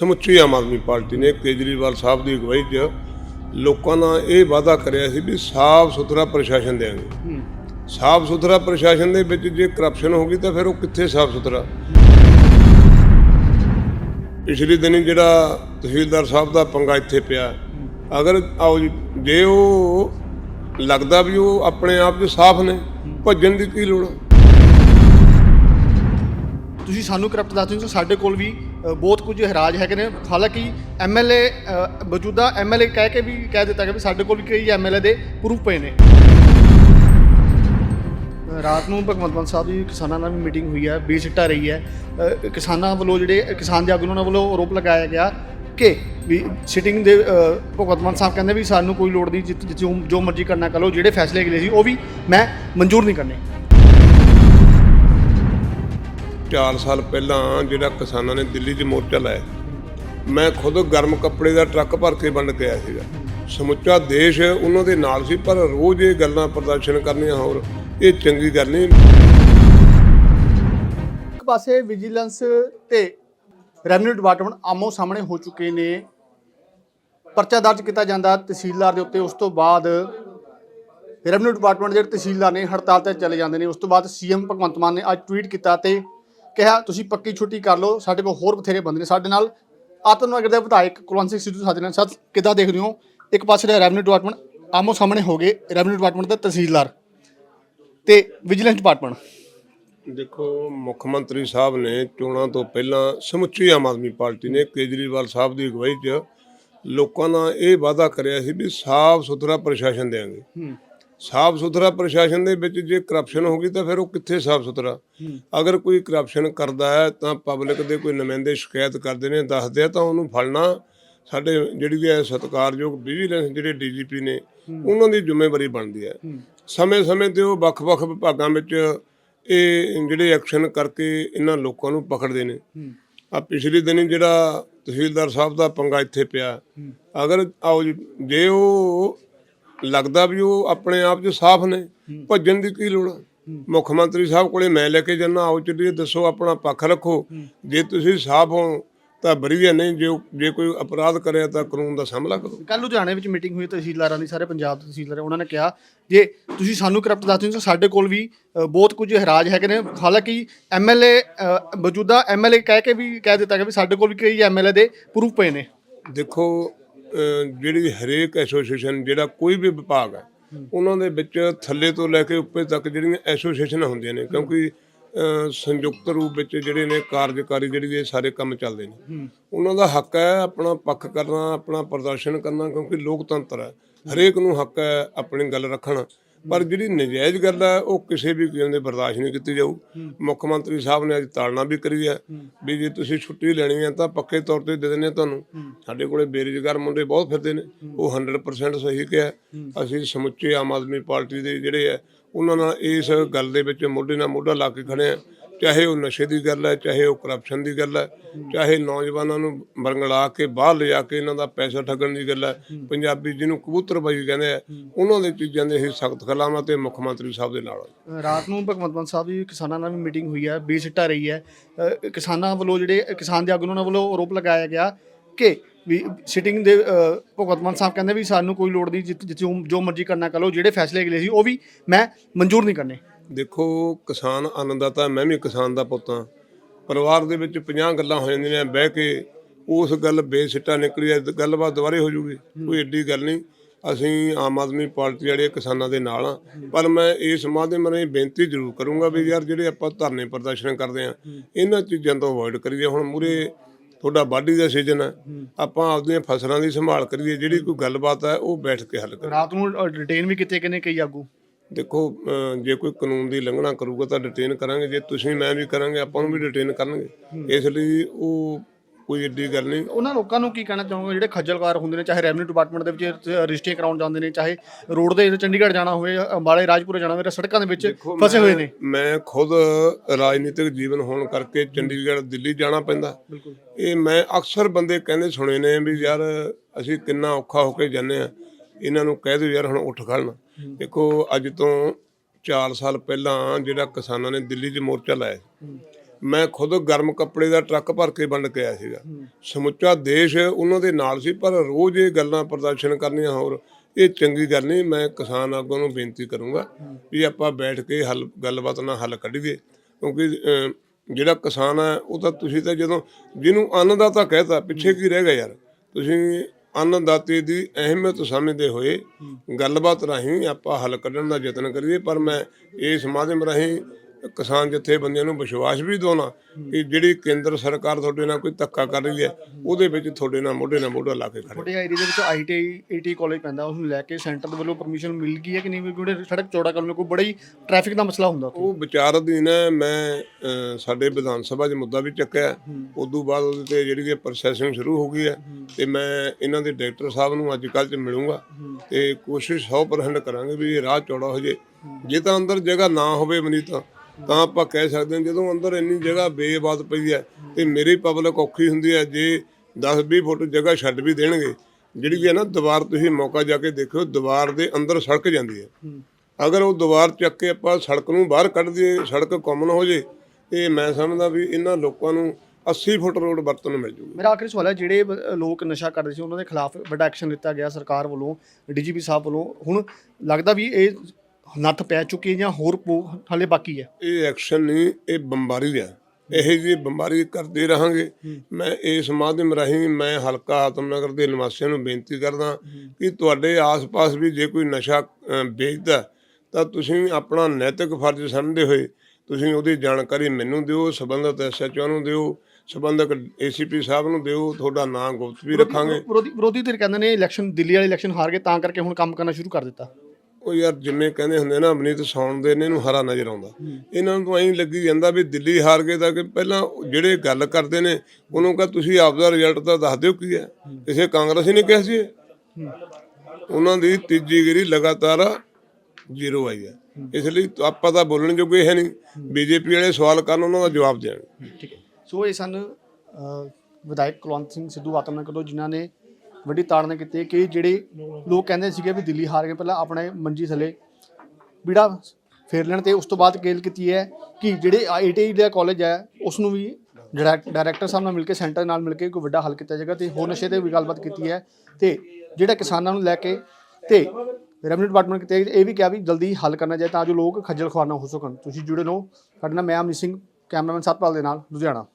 ਸਮੁੱਚੀ ਆਮ ਆਦਮੀ ਪਾਰਟੀ ਨੇ ਕੇਜਰੀਵਾਲ ਸਾਹਿਬ ਦੀ ਅਗਵਾਈ 'ਚ ਲੋਕਾਂ ਨਾਲ ਇਹ ਵਾਅਦਾ ਕਰਿਆ ਸੀ ਵੀ ਸਾਫ਼ ਸੁਥਰਾ ਪ੍ਰਸ਼ਾਸਨ ਦੇਵਾਂਗੇ ਸਾਫ਼ ਸੁਥਰਾ ਪ੍ਰਸ਼ਾਸਨ ਦੇ ਵਿੱਚ ਜੇ ਕਰਪਸ਼ਨ ਹੋ ਗਈ ਤਾਂ ਫਿਰ ਉਹ ਕਿੱਥੇ ਸਾਫ਼ ਸੁਥਰਾ? ਪਿਛਲੇ ਦਿਨੀ ਜਿਹੜਾ ਤਹਿਸੀਲਦਾਰ ਸਾਹਿਬ ਦਾ ਪੰਗਾ ਇੱਥੇ ਪਿਆ। ਅਗਰ ਆਓ ਜੇ ਉਹ ਲੱਗਦਾ ਵੀ ਉਹ ਆਪਣੇ ਆਪ 'ਚ ਸਾਫ਼ ਨੇ, ਭੱਜਣ ਦੀ ਕੀ ਲੋੜ ਆ? ਤੁਸੀਂ ਸਾਨੂੰ ਕਰਪਟ ਦੱਸ ਦਿਓ ਸਾਡੇ ਕੋਲ ਵੀ ਬਹੁਤ ਕੁਝ ਹਰਾਜ ਹੈਗੇ ਨੇ। ਹਾਲਾਂਕਿ ਐਮਐਲਏ ਮੌਜੂਦਾ ਐਮਐਲਏ ਕਹਿ ਕੇ ਵੀ, ਕਹਿ ਦਿੱਤਾ ਗਿਆ ਵੀ ਸਾਡੇ ਕੋਲ ਵੀ ਕਈ ਐਮਐਲਏ ਦੇ ਪ੍ਰੂਫ ਪਏ ਨੇ। ਰਾਤ ਨੂੰ ਭਗਵੰਤ ਮਾਨ ਸਾਹਿਬ ਦੀ ਕਿਸਾਨਾਂ ਨਾਲ ਵੀ ਮੀਟਿੰਗ ਹੋਈ ਹੈ, ਬੇਸਿੱਟਾ ਰਹੀ ਹੈ। ਕਿਸਾਨਾਂ ਵੱਲੋਂ ਜਿਹੜੇ, ਕਿਸਾਨ ਦੇ ਉਹਨਾਂ ਵੱਲੋਂ ਆਰੋਪ ਲਗਾਇਆ ਗਿਆ ਕਿ ਵੀ ਸਿਟਿੰਗ ਦੇ ਭਗਵੰਤ ਮਾਨ ਸਾਹਿਬ ਕਹਿੰਦੇ ਵੀ ਸਾਨੂੰ ਕੋਈ ਲੋੜ ਨਹੀਂ ਜਿੱਤ- ਜੋ ਜੋ ਮਰਜ਼ੀ ਕਰਨਾ ਕਰ ਲਓ, ਜਿਹੜੇ ਫੈਸਲੇ ਅਗਲੇ ਸੀ, ਉਹ ਵੀ ਮੈਂ ਮਨਜ਼ੂਰ ਨਹੀਂ ਕਰਨੇ। 4 ਸਾਲ ਪਹਿਲਾਂ ਜਿਹੜਾ ਕਿਸਾਨਾਂ ਨੇ ਦਿੱਲੀ 'ਚ ਮੋਰਚਾ ਲਾਇਆ, ਮੈਂ ਖੁਦ ਗਰਮ ਕੱਪੜੇ ਦਾ ਟਰੱਕ ਭਰ ਕੇ ਵੰਡ ਕੇ ਆਇਆ ਸੀਗਾ। ਸਮੁੱਚਾ ਦੇਸ਼ ਉਹਨਾਂ ਦੇ ਨਾਲ ਸੀ, ਪਰ ਰੋਜ਼ ਇਹ ਗੱਲਾਂ ਪ੍ਰਦਰਸ਼ਨ ਕਰਨੀਆਂ ਹੋਰ, ਇਹ ਚੰਗੀ ਗੱਲ ਨਹੀਂ। ਇੱਕ ਪਾਸੇ ਵਿਜੀਲੈਂਸ ਤੇ ਰੈਵਨਿਊ ਡਿਪਾਰਟਮੈਂਟ ਆਮੋ ਸਾਹਮਣੇ ਹੋ ਚੁੱਕੇ ਨੇ, ਪਰਚਾ ਦਰਜ ਕੀਤਾ ਜਾਂਦਾ ਤਹਿਸੀਲਦਾਰ ਦੇ ਉੱਤੇ, ਉਸ ਤੋਂ ਬਾਅਦ ਰੈਵਨਿਊ ਡਿਪਾਰਟਮੈਂਟ ਦੇ ਤਹਿਸੀਲਦਾਰ ਨੇ ਹੜਤਾਲ ਤੇ ਚਲੇ ਜਾਂਦੇ ਨੇ, ਉਸ ਤੋਂ ਬਾਅਦ ਸੀਐਮ ਭਗਵੰਤ ਮਾਨ ਨੇ ਅੱਜ ਟਵੀਟ ਕੀਤਾ ਤੇ ਕਿਹਾ ਤੁਸੀਂ ਪੱਕੀ ਛੁੱਟੀ ਕਰ ਲਓ ਸਾਡੇ ਕੋਲ ਹੋਰ ਬਥੇਰੇ ਬੰਦੇ ਨੇ। ਸਾਡੇ ਨਾਲ ਆਤਮਨਗਰ ਦੇ ਵਿਧਾਇਕ ਕੁਲਵੰਤ ਸਿੰਘ ਸਿੱਧੂ ਸਾਡੇ ਨਾਲ। ਸਰ ਕਿੱਦਾਂ ਦੇਖਦੇ ਹੋ? ਇੱਕ ਪਾਸੇ ਦਾ ਰੈਵਨਿਊ ਡਿਪਾਰਟਮੈਂਟ ਆਮੋ ਸਾਹਮਣੇ ਹੋ ਗਏ ਰੈਵਨਿਊ ਡਿਪਾਰਟਮੈਂਟ ਦੇ ਤਹਿਸੀਲਦਾਰ ਤੇ ਵਿਜੀਲੈਂਸ ਡਿਪਾਰਟਮੈਂਟ ਦੇਖੋ ਮੁੱਖ ਮੰਤਰੀ ਸਾਹਿਬ ਨੇ ਚੋਣਾਂ ਤੋਂ ਪਹਿਲਾਂ ਸਮੁੱਚੀ ਆਮ ਆਦਮੀ ਪਾਰਟੀ ਨੇ ਕੇਜਰੀਵਾਲ ਸਾਹਿਬ ਦੀ ਅਗਵਾਈ 'ਚ ਲੋਕਾਂ ਨਾਲ ਇਹ ਵਾਅਦਾ ਕਰਿਆ ਸੀ ਵੀ ਸਾਫ਼ ਸੁਥਰਾ ਪ੍ਰਸ਼ਾਸਨ ਦੇਵਾਂਗੇ ਸਾਫ਼ ਸੁਥਰਾ ਪ੍ਰਸ਼ਾਸਨ ਦੇ ਵਿੱਚ ਜੇ ਕਰਪਸ਼ਨ ਹੋ ਗਈ ਤਾਂ ਫਿਰ ਉਹ ਕਿੱਥੇ ਸਾਫ਼ ਸੁਥਰਾ ਅਗਰ ਕੋਈ ਕਰਪਸ਼ਨ ਕਰਦਾ ਹੈ ਤਾਂ ਪਬਲਿਕ ਦੇ ਕੋਈ ਨੁਮਾਇੰਦੇ ਸ਼ਿਕਾਇਤ ਕਰਦੇ ਨੇ ਦੱਸਦੇ ਆ ਤਾਂ ਉਹਨੂੰ ਫੜਨਾ। ਸਾਡੇ ਜਿਹੜੀ ਹੈ ਸਤਿਕਾਰਯੋਗ ਵਿਜੀਲੈਂਸ ਜਿਹੜੇ ਡੀਜੀਪੀ ਨੇ ਉਹਨਾਂ ਦੀ ਜ਼ਿੰਮੇਵਾਰੀ ਬਣਦੀ ਹੈ। ਸਮੇਂ-ਸਮੇਂ ਤੇ ਉਹ ਵੱਖ-ਵੱਖ ਵਿਭਾਗਾਂ ਵਿੱਚ ਇਹ ਜਿਹੜੇ ਐਕਸ਼ਨ ਕਰਕੇ ਇਹਨਾਂ ਲੋਕਾਂ ਨੂੰ ਪਕੜਦੇ ਨੇ। ਆ ਪਿਛਲੇ ਦਿਨੀ ਜਿਹੜਾ ਤਹਿਸੀਲਦਾਰ ਸਾਹਿਬ ਦਾ ਪੰਗਾ ਇੱਥੇ ਪਿਆ। ਅਗਰ ਜੇ ਉਹ ਲੱਗਦਾ ਵੀ ਉਹ ਆਪਣੇ ਆਪ 'ਚ ਸਾਫ਼ ਨੇ ਭੱਜਣ ਦੀ ਕੀ ਲੋੜ? ਮੁੱਖ ਮੰਤਰੀ ਸਾਹਿਬ ਕੋਲੇ ਮੈਂ ਲੈ ਕੇ ਜਾਣਾ ਆਓ ਚੱਲੀਏ ਦੱਸੋ ਆਪਣਾ ਪੱਖ ਰੱਖੋ। ਜੇ ਤੁਸੀਂ ਸਾਫ਼ ਹੋ ਤਾਂ ਵਧੀਆ ਨਹੀਂ ਜੇ ਜੇ ਕੋਈ ਅਪਰਾਧ ਕਰਿਆ ਤਾਂ ਕਾਨੂੰਨ ਦਾ ਸਾਹਮਣਾ ਕਰੋ। ਕੱਲ ਲੁਧਿਆਣੇ ਵਿੱਚ ਮੀਟਿੰਗ ਹੋਈ ਤਹਿਸੀਲਦਾਰਾਂ ਦੀ ਸਾਰੇ ਪੰਜਾਬ ਦੇ ਤਹਿਸੀਲਦਾਰ ਉਹਨਾਂ ਨੇ ਕਿਹਾ ਜੇ ਤੁਸੀਂ ਸਾਨੂੰ ਕਰਪਟ ਦੱਸ ਦਿਓ ਸਾਡੇ ਕੋਲ ਵੀ ਬਹੁਤ ਕੁਝ ਹਰਾਜ ਹੈਗੇ ਨੇ। ਹਾਲਾਂਕਿ ਐਮਐਲਏ ਮੌਜੂਦਾ ਐਮਐਲਏ ਕਹਿ ਕੇ ਵੀ ਕਹਿ ਦਿੱਤਾ ਗਿਆ ਵੀ ਸਾਡੇ ਕੋਲ ਵੀ ਕਈ ਐਮਐਲਏ ਦੇ ਪ੍ਰੂਫ ਪਏ ਨੇ। ਦੇਖੋ ਜਿਹੜੀ ਹਰੇਕ ਐਸੋਸੀਏਸ਼ਨ ਜਿਹੜਾ ਕੋਈ ਵੀ ਵਿਭਾਗ ਹੈ ਉਹਨਾਂ ਦੇ ਵਿੱਚ ਥੱਲੇ ਤੋਂ ਲੈ ਕੇ ਉੱਪਰ ਤੱਕ ਜਿਹੜੀਆਂ ਐਸੋਸੀਏਸ਼ਨਾਂ ਹੁੰਦੀਆਂ ਨੇ ਕਿਉਂਕਿ ਸੰਯੁਕਤ ਰੂਪ ਵਿੱਚ ਜਿਹੜੇ ਨੇ ਕਾਰਜਕਾਰੀ ਜਿਹੜੀ ਇਹ ਸਾਰੇ ਕੰਮ ਚੱਲਦੇ ਨੇ। ਉਹਨਾਂ ਦਾ ਹੱਕ ਹੈ ਆਪਣਾ ਪੱਖ ਕਰਨਾ ਆਪਣਾ ਪ੍ਰਦਰਸ਼ਨ ਕਰਨਾ ਕਿਉਂਕਿ ਲੋਕਤੰਤਰ ਹੈ। ਹਰੇਕ ਨੂੰ ਹੱਕ ਹੈ ਆਪਣੀ ਗੱਲ ਰੱਖਣ। ਪਰ ਜਿਹੜੀ ਨਜਾਇਜ਼ ਗੱਲ ਹੈ ਉਹ ਕਿਸੇ ਵੀ ਕਿਸਮ ਦੇ ਬਰਦਾਸ਼ਤ ਨਹੀਂ ਕੀਤੀ ਜਾਊ। ਮੁੱਖ ਮੰਤਰੀ ਸਾਹਿਬ ਨੇ ਅੱਜ ਤਾੜਨਾ ਵੀ ਕਰੀ ਹੈ। ਵੀ ਜੇ ਤੁਸੀਂ ਛੁੱਟੀ ਲੈਣੀ ਹੈ ਤਾਂ ਪੱਕੇ ਤੌਰ ਤੇ ਦੇ ਦਿੰਦੇ ਤੁਹਾਨੂੰ। ਸਾਡੇ ਕੋਲੇ ਬੇਰੁਜ਼ਗਾਰ ਮੁੰਡੇ ਬਹੁਤ ਫਿਰਦੇ ਨੇ ਉਹ 100% ਸਹੀ ਕਿਹਾ। ਅਸੀਂ ਸਮੁੱਚੇ ਆਮ ਆਦਮੀ ਪਾਰਟੀ ਦੇ ਜਿਹੜੇ ਹੈ ਉਹਨਾਂ ਨਾਲ ਇਸ ਗੱਲ ਦੇ ਵਿੱਚ ਮੋਢੇ ਨਾਲ ਮੋਢਾ ਲਾ ਕੇ ਖੜੇ ਆ। ਚਾਹੇ ਉਹ ਨਸ਼ੇ ਦੀ ਗੱਲ ਹੈ ਚਾਹੇ ਉਹ ਕਰਪਸ਼ਨ ਦੀ ਗੱਲ ਹੈ ਚਾਹੇ ਨੌਜਵਾਨਾਂ ਨੂੰ ਬਰੰਗਲਾ ਕੇ ਬਾਹਰ ਲਿਜਾ ਕੇ ਇਹਨਾਂ ਦਾ ਪੈਸਾ ਠੱਗਣ ਦੀ ਗੱਲ ਹੈ। ਪੰਜਾਬੀ ਜਿਹਨੂੰ ਕਬੂਤਰਬਾਜੀ ਕਹਿੰਦੇ ਆ ਉਹਨਾਂ ਦੇ ਚੀਜ਼ਾਂ ਦੇ ਅਸੀਂ ਸਖਤ ਖਿਲਾਫ ਤੇ ਮੁੱਖ ਮੰਤਰੀ ਸਾਹਿਬ ਦੇ ਨਾਲ ਰਾਤ ਨੂੰ ਭਗਵੰਤ ਮਾਨ ਸਾਹਿਬ ਦੀ ਕਿਸਾਨਾਂ ਨਾਲ ਵੀ ਮੀਟਿੰਗ ਹੋਈ ਹੈ ਬੀ ਬੇਸਿੱਟਾ ਰਹੀ ਹੈ। ਕਿਸਾਨਾਂ ਵੱਲੋਂ ਜਿਹੜੇ ਕਿਸਾਨ ਦੇ ਆਗੂ ਉਹਨਾਂ ਵੱਲੋਂ ਆਰੋਪ ਲਗਾਇਆ ਗਿਆ ਕਿ ਵੀ ਸਿਟਿੰਗ ਦੇ ਅ, ਭਗਵੰਤ ਮਾਨ ਸਾਹਿਬ ਕਹਿੰਦੇ ਵੀ ਸਾਨੂੰ ਕੋਈ ਲੋੜ ਨਹੀਂ ਜਿੱਤ- ਜਿੱਥੇ ਜੋ- ਮਰਜ਼ੀ ਕਰਨਾ ਕਰ ਲਓ ਜਿਹੜੇ ਫੈਸਲੇ ਅਗਲੇ ਸੀ ਉਹ ਵੀ ਮੈਂ ਮਨਜ਼ੂਰ ਨਹੀਂ ਕਰਨੇ। ਦੇਖੋ, ਕਿਸਾਨ ਅੰਨਦਾਤਾ, ਮੈਂ ਵੀ ਕਿਸਾਨ ਦਾ ਪੁੱਤ ਹਾਂ। ਪਰਿਵਾਰ ਦੇ ਵਿੱਚ 50 ਗੱਲਾਂ ਹੋ ਜਾਂਦੀਆਂ ਨੇ ਬਹਿ ਕੇ ਉਸ ਗੱਲ ਬੇਸਿੱਟਾ ਨਿਕਲੀ ਹੈ ਗੱਲਬਾਤ ਦੁਬਾਰੇ ਹੋ ਜੂਗੀ, ਕੋਈ ਏਡੀ ਗੱਲ ਨਹੀਂ। ਅਸੀਂ ਆਮ ਆਦਮੀ ਪਾਰਟੀ ਵਾਲੇ ਕਿਸਾਨਾਂ ਦੇ ਨਾਲ ਆ। ਪਰ ਮੈਂ ਇਸ ਮਾਧਿਅਮ ਰਾਹੀਂ ਬੇਨਤੀ ਜ਼ਰੂਰ ਕਰੂੰਗਾ ਵੀ ਯਾਰ, ਜਿਹੜੇ ਆਪਾਂ ਧਰਨੇ ਪ੍ਰਦਰਸ਼ਨ ਕਰਦੇ ਆ, ਇਹਨਾਂ ਚੀਜ਼ਾਂ ਤੋਂ ਅਵੋਇਡ ਕਰੀਏ। ਹੁਣ ਮੂਰੇ ਤੁਹਾਡਾ ਵਾਢੀ ਦਾ ਸੀਜ਼ਨ ਹੈ ਆਪਾਂ ਆਪਦੀਆਂ ਫਸਲਾਂ ਦੀ ਸੰਭਾਲ ਕਰੀਏ, ਜਿਹੜੀ ਕੋਈ ਗੱਲਬਾਤ ਹੈ ਉਹ ਬੈਠ ਕੇ ਹੱਲ ਕਰੀਏ। ਰਾਤ ਨੂੰ ਡਿਟੇਨ ਵੀ ਕੀਤੇ ਗਏ ਕਈ ਆਗੂ? ਦੇਖੋ ਜੇ ਕੋਈ ਕਾਨੂੰਨ ਦੀ ਲੰਘਣਾ ਕਰੂਗਾ ਤਾਂ ਡਿਟੇਨ ਕਰਾਂਗੇ ਜੇ ਤੁਸੀਂ ਮੈਂ ਵੀ ਕਰਾਂਗੇ ਆਪਾਂ ਨੂੰ ਵੀ ਡਿਟੇਨ ਕਰਨਗੇ। ਇਸ ਲਈ ਉਹ ਕੋਈ ਏਡੀ ਗੱਲ ਨਹੀਂ। ਉਹਨਾਂ ਲੋਕਾਂ ਨੂੰ ਕੀ ਕਹਿਣਾ ਚਾਹੋਗੇ? ਜਿਹੜੇ ਖੱਜਲਕਾਰ ਹੁੰਦੇ ਨੇ ਚਾਹੇ ਰੈਵਨਿਊ ਡਿਪਾਰਟਮੈਂਟ ਦੇ ਵਿੱਚ ਰਜਿਸਟਰੀ ਕਰਾਉਣ ਜਾਂਦੇ ਨੇ ਚਾਹੇ ਰੋਡ ਦੇ ਚੰਡੀਗੜ੍ਹ ਜਾਣਾ ਹੋਵੇ ਅੰਬਾਲੇ ਰਾਜਪੁਰੇ ਜਾਣਾ ਹੋਵੇ ਸੜਕਾਂ ਦੇ ਵਿੱਚ ਫਸੇ ਹੋਏ ਨੇ। ਮੈਂ ਖੁਦ ਰਾਜਨੀਤਿਕ ਜੀਵਨ ਹੋਣ ਕਰਕੇ ਚੰਡੀਗੜ੍ਹ ਦਿੱਲੀ ਜਾਣਾ ਪੈਂਦਾ। ਇਹ ਮੈਂ ਅਕਸਰ ਬੰਦੇ ਕਹਿੰਦੇ ਸੁਣੇ ਨੇ ਵੀ ਯਾਰ ਅਸੀਂ ਕਿੰਨਾ ਔਖਾ ਹੋ ਕੇ ਜਾਂਦੇ ਆ ਇਹਨਾਂ ਨੂੰ ਕਹਿ ਦਿਓ ਯਾਰ ਹੁਣ ਉੱਠ ਖੜਨ ਦੇਖੋ ਅੱਜ ਤੋਂ 4 ਸਾਲ ਪਹਿਲਾਂ ਜਿਹੜਾ ਕਿਸਾਨਾਂ ਨੇ ਦਿੱਲੀ 'ਚ ਮੋਰਚਾ ਲਾਇਆ ਮੈਂ ਖੁਦ ਗਰਮ ਕੱਪੜੇ ਦਾ ਟਰੱਕ ਭਰ ਕੇ ਵੰਡ ਕੇ ਆਇਆ ਸੀਗਾ। ਸਮੁੱਚਾ ਦੇਸ਼ ਉਹਨਾਂ ਦੇ ਨਾਲ ਸੀ ਪਰ ਰੋਜ਼ ਇਹ ਗੱਲਾਂ ਪ੍ਰਦਰਸ਼ਨ ਕਰਨੀਆਂ ਹੋਰ। ਇਹ ਚੰਗੀ ਗੱਲ ਨਹੀਂ ਮੈਂ ਕਿਸਾਨ ਆਗੂਆਂ ਨੂੰ ਬੇਨਤੀ ਕਰੂੰਗਾ ਵੀ ਆਪਾਂ ਬੈਠ ਕੇ ਹੱਲ ਗੱਲਬਾਤ ਨਾਲ ਹੱਲ ਕੱਢੀਏ। ਕਿਉਂਕਿ ਜਿਹੜਾ ਕਿਸਾਨ ਹੈ ਉਹ ਤਾਂ ਤੁਸੀਂ ਤਾਂ ਜਦੋਂ ਜਿਹਨੂੰ ਅੰਨਦਾਤਾ ਕਹਿਤਾ ਪਿੱਛੇ ਕੀ ਰਹਿ ਗਿਆ ਯਾਰ? ਤੁਸੀਂ ਅੰਨਦਾਤੇ ਦੀ ਅਹਿਮੀਅਤ ਸਮਝਦੇ ਹੋਏ ਗੱਲਬਾਤ ਰਾਹੀਂ ਆਪਾਂ ਹੱਲ ਕੱਢਣ ਦਾ ਯਤਨ ਕਰੀਏ ਪਰ ਮੈਂ ਇਸ ਮਾਧਿਅਮ ਰਾਹੀਂ ਕਿਸਾਨ ਜਥੇਬੰਦੀਆਂ ਨੂੰ ਵਿਸ਼ਵਾਸ ਵੀ ਦਿਵਾਉਣਾ ਕਿ ਜਿਹੜੀ ਕੇਂਦਰ ਸਰਕਾਰ ਤੁਹਾਡੇ ਨਾਲ ਕੋਈ ਧੱਕਾ ਕਰ ਰਹੀ ਹੈ ਉਹਦੇ ਵਿੱਚ ਤੁਹਾਡੇ ਨਾਲ ਮੋਢੇ ਨਾਲ ਮੋਢਾ ਲਾ ਕੇ ਖੜੇ ਤੁਹਾਡੇ ਏਰੀਆ ਦੇ ਵਿੱਚ ਆਈਟੀਆਈ ਏਟੀ ਕਾਲਜ ਪੈਂਦਾ ਉਸ ਨੂੰ ਲੈ ਕੇ ਸੈਂਟਰ ਦੇ ਵੱਲੋਂ ਪਰਮਿਸ਼ਨ ਮਿਲ ਗਈ ਹੈ ਕਿ ਨਹੀਂ? ਕਿਉਂਕਿ ਸੜਕ ਚੌੜਾ ਕਰਨ ਨੂੰ ਕੋਈ ਬੜਾ ਹੀ ਟ੍ਰੈਫਿਕ ਦਾ ਮਸਲਾ ਹੁੰਦਾ। ਉਹ ਵਿਚਾਰ ਅਧੀਨ ਹੈ ਮੈਂ ਸਾਡੇ ਵਿਧਾਨ ਸਭਾ 'ਚ ਮੁੱਦਾ ਵੀ ਚੱਕਿਆ ਉਸ ਤੋਂ ਬਾਅਦ ਉਹਦੇ ਤੇ ਜਿਹੜੀ ਕਿ ਪ੍ਰੋਸੈਸਿੰਗ ਸ਼ੁਰੂ ਹੋ ਗਈ ਹੈ ਤੇ ਮੈਂ ਇਹਨਾਂ ਦੇ ਡਾਇਰੈਕਟਰ ਸਾਹਿਬ ਨੂੰ ਅੱਜ ਕੱਲ੍ਹ 'ਚ ਮਿਲੂੰਗਾ ਤੇ ਕੋਸ਼ਿਸ਼ 100% ਕਰਾਂਗੇ ਵੀ ਇਹ ਰਾਹ ਚੌੜਾ ਹੋ ਜੇ ਜੇ ਤਾਂ ਅੰਦਰ ਜਗ੍ਹਾ ਨਾ ਹੋਵੇ ਮਨੀਤਾ ਤਾਂ ਆਪਾਂ ਕਹਿ ਸਕਦੇ ਹਾਂ ਜਦੋਂ ਅੰਦਰ ਇੰਨੀ ਜਗ੍ਹਾ ਬੇਆਬਾਦ ਪਈ ਹੈ ਤੇ ਮੇਰੀ ਪਬਲਿਕ ਔਖੀ ਹੁੰਦੀ ਹੈ ਜੇ 10-20 ਫੁੱਟ ਜਗ੍ਹਾ ਛੱਡ ਵੀ ਦੇਣਗੇ ਜਿਹੜੀ ਕਿ ਹੈ ਨਾ ਦੀਵਾਰ ਤੁਸੀਂ ਮੌਕਾ ਜਾ ਕੇ ਦੇਖਿਓ ਦੀਵਾਰ ਦੇ ਅੰਦਰ ਸੜਕ ਜਾਂਦੀ ਹੈ। ਅਗਰ ਉਹ ਦੀਵਾਰ ਚੱਕ ਕੇ ਆਪਾਂ ਸੜਕ ਨੂੰ ਬਾਹਰ ਕੱਢ ਦਈਏ ਸੜਕ ਕਾਮਨ ਹੋ ਜੇ ਤੇ ਮੈਂ ਸਮਝਦਾ ਵੀ ਇਹਨਾਂ ਲੋਕਾਂ ਨੂੰ 80 ਫੁੱਟ ਰੋਡ ਵਰਤਨ ਨੂੰ ਮਿਲ ਜੂਗੀ। ਮੇਰਾ ਆਖਰੀ ਸਵਾਲ ਹੈ ਜਿਹੜੇ ਲੋਕ ਨਸ਼ਾ ਕਰਦੇ ਸੀ ਉਹਨਾਂ ਦੇ ਖਿਲਾਫ ਵੱਡਾ ਐਕਸ਼ਨ ਲਿੱਤਾ ਗਿਆ ਸਰਕਾਰ ਵੱਲੋਂ ਡੀਜੀਪੀ ਸਾਹਿਬ ਵੱਲੋਂ। ਹੁਣ ਲੱਗਦਾ ਵੀ ਇਹ ਨੱਥ ਪੈ ਚੁੱਕੀ ਹੈ ਜਾਂ ਹੋਰ ਪੋ- ਹਾਲੇ ਬਾਕੀ ਹੈ? ਇਹ ਐਕਸ਼ਨ ਨਹੀਂ ਇਹ ਬੰਬਾਰੀ ਹੈ। ਇਹ ਜੀ ਬੰਬਾਰੀ ਕਰਦੇ ਰਹਾਂਗੇ। ਮੈਂ ਇਸ ਮਾਧਿਅਮ ਰਾਹੀਂ ਮੈਂ ਹਲਕਾ ਆਤਮਨਗਰ ਦੇ ਨਿਵਾਸੀਆਂ ਨੂੰ ਬੇਨਤੀ ਕਰਦਾ ਕਿ ਤੁਹਾਡੇ ਆਸ-ਪਾਸ ਵੀ ਜੇ ਕੋਈ ਨਸ਼ਾ ਅ, ਵੇਚਦਾ ਤਾਂ ਤੁਸੀਂ ਆਪਣਾ ਨੈਤਿਕ ਫਰਜ਼ ਸਮਝਦੇ ਹੋਏ ਤੁਸੀਂ ਉਹਦੀ ਜਾਣਕਾਰੀ ਮੈਨੂੰ ਦਿਓ ਸਬੰਧਤ ਐਸਐਚਓ ਨੂੰ ਦਿਓ ਸਬੰਧਤ ਏਸੀਪੀ ਸਾਹਿਬ ਨੂੰ ਦਿਓ ਤੁਹਾਡਾ ਨਾਮ ਗੁਪਤ ਵੀ ਰੱਖਾਂਗੇ। ਵਿਰੋਧੀ ਵਿਰੋਧੀ ਧਿਰ ਕਹਿੰਦੇ ਨੇ ਇਲੈਕਸ਼ਨ ਦਿੱਲੀ ਵਾਲੇ ਇਲੈਕਸ਼ਨ ਹਾਰ ਗਏ ਤਾਂ ਕਰਕੇ ਹੁਣ ਕੰਮ ਕਰਨਾ ਸ਼ੁਰੂ ਕਰ ਦਿੱਤਾ। ਉਹ ਯਾਰ ਜਿਵੇਂ ਕਹਿੰਦੇ ਹੁੰਦੇ ਨਾ ਅਮਨੀਤ ਸੌਣ ਦੇ ਨੇ ਇਹਨੂੰ ਹਰਾ ਨਜ਼ਰ ਆਉਂਦਾ। ਇਹਨਾਂ ਨੂੰ ਐਂ ਲੱਗੀ ਜਾਂਦਾ ਵੀ ਦਿੱਲੀ ਹਾਰ ਗਏ ਤਾਂ ਕਿ ਪਹਿਲਾਂ ਜਿਹੜੇ ਗੱਲ ਕਰਦੇ ਨੇ ਉਹਨੂੰ ਕਹ ਤੁਸੀਂ ਆਪਦਾ ਰਿਜ਼ਲਟ ਤਾਂ ਦੱਸ ਦਿਓ ਕੀ ਹੈ। ਕਿਸੇ ਕਾਂਗਰਸੀ ਨੇ ਕਿਹਾ ਸੀ? ਉਹਨਾਂ ਦੀ ਤੀਜੀ ਗਿਰੀ ਲਗਾਤਾਰ ਜ਼ੀਰੋ ਆਈ ਹੈ। ਇਸ ਲਈ ਆਪਾਂ ਤਾਂ ਬੋਲਣ ਜੋਗੇ ਹੈ ਨਹੀਂ। ਬੀਜੇਪੀ ਵਾਲੇ ਸਵਾਲ ਕਰਨ ਉਹਨਾਂ ਦਾ ਜਵਾਬ ਦੇਣ। ਠੀਕ ਹੈ। ਸੋ ਇਹ ਸਨ ਵਿਧਾਇਕ ਕੁਲਵੰਤ ਸਿੰਘ ਸਿੱਧੂ ਆਤਮਨਗਰ ਤੋਂ ਜਿਨ੍ਹਾਂ ਨੇ ਵੱਡੀ ਤਾੜਨਾ ਕੀਤੀ ਹੈ ਕਿ ਜਿਹੜੇ ਲੋਕ ਕਹਿੰਦੇ ਸੀਗੇ ਵੀ ਦਿੱਲੀ ਹਾਰ ਗਏ, ਪਹਿਲਾਂ ਆਪਣੇ ਮੰਜੀ ਥੱਲੇ ਬੀੜਾ ਫੇਰ ਲੈਣ ਤੇ ਉਸ ਤੋਂ ਬਾਅਦ ਗੇਲ ਕੀਤੀ ਹੈ ਕਿ ਜਿਹੜੇ ਆਈਟੀਆਈ ਦਾ ਕਾਲਜ ਹੈ, ਉਸ ਨੂੰ ਵੀ ਡਾਇਰੈਕਟ- ਡਾਇਰੈਕਟਰ ਸਾਹਿਬ ਨਾਲ ਮਿਲ ਕੇ ਸੈਂਟਰ ਨਾਲ ਮਿਲ ਕੇ ਕੋਈ ਵੱਡਾ ਹੱਲ ਕੀਤਾ ਜਾਏਗਾ ਤੇ ਹੋਰ ਨਸ਼ੇ ਤੇ ਵੀ ਗੱਲਬਾਤ ਕੀਤੀ ਹੈ ਤੇ ਜਿਹੜਾ ਕਿਸਾਨਾਂ ਨੂੰ ਲੈ ਕੇ ਤੇ ਰੈਵਨਿਊ ਡਿਪਾਰਟਮੈਂਟ ਕਿਤੇ ਇਹ ਵੀ ਕਿਹਾ ਵੀ ਜਲਦੀ ਹੱਲ ਕਰਨਾ ਚਾਹੀਦਾ ਤਾਂ ਜੋ ਲੋਕ ਖੱਜਲ ਖੁਆਰ ਨਾ ਹੋ ਸਕਣ। ਤੁਸੀਂ ਜੁੜੇ ਰਹੋ। ਸਾਡੇ ਨਾਲ ਮੈਂ ਅਮਨੀਤ ਸਿੰਘ, ਕੈਮਰਾਮੈਨ ਸਤਪਾਲ ਦੇ ਨਾਲ, ਲੁਧਿਆਣਾ।